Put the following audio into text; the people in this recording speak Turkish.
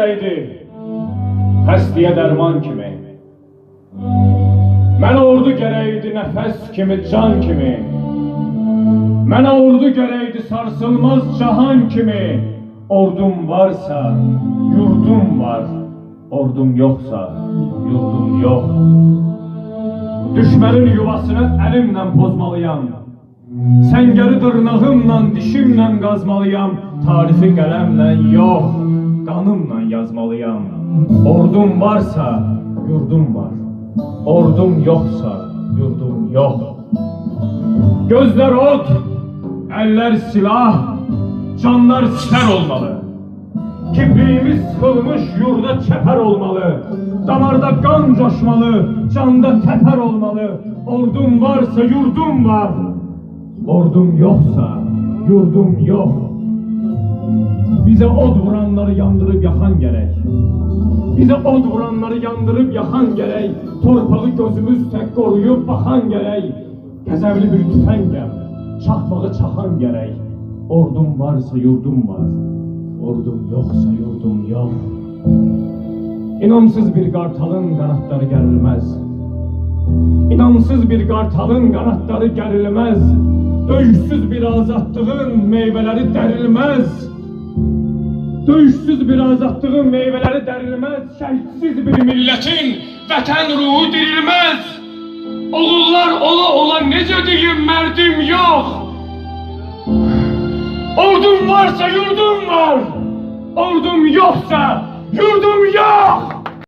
Gərəkdi. Xəstəyə dərman kimi. Mənə ordu gərəkdi nəfəs kimi, can kimi. Mənə ordu gərəkdi sarsılmaz cahan kimi. Ordum varsa yurdum var. Ordum yoxsa yurdum yox. Düşmənin yuvasını əlimlə pozmalıyam. Səngəri dırnağımla, dişimlə qazmalıyam. Tarixi qələmlə yox, qanımla yazmalıyam. Ordum varsa yurdum var. Ordum yoxsa yurdum yox. Gözler ot, eller silah, canlar siper olmalı. Kibriğimiz sıkılmış yurda çeper olmalı. Damarda kan coşmalı, canda teper olmalı. Ordum varsa yurdum var. Ordum yoksa yurdum yok. Bize od vuranları yandırıp yakan gerek. Bize od vuranları yandırıp yakan gerek. Torpağı gözümüz tek koruyup bakan gerek. Qəzəvli bir tüfəngəm, çaxmağı çaxan gərək. Ordum varsa yurdum var, ordum yoxsa yurdum yox. İnamsız bir qartalın qanatları gərilməz. İnamsız bir qartalın qanatları gərilməz. Döyüşsüz bir azadlığın meyvələri dərilməz. Döyüşsüz bir azadlığın meyvələri dərilməz. Şəhidsiz bir millətin vətən ruhu dirilməz. Oğullar ola ola necə deyim mərdim yox. Ordum varsa yurdum var. Ordum yoxsa yurdum yox.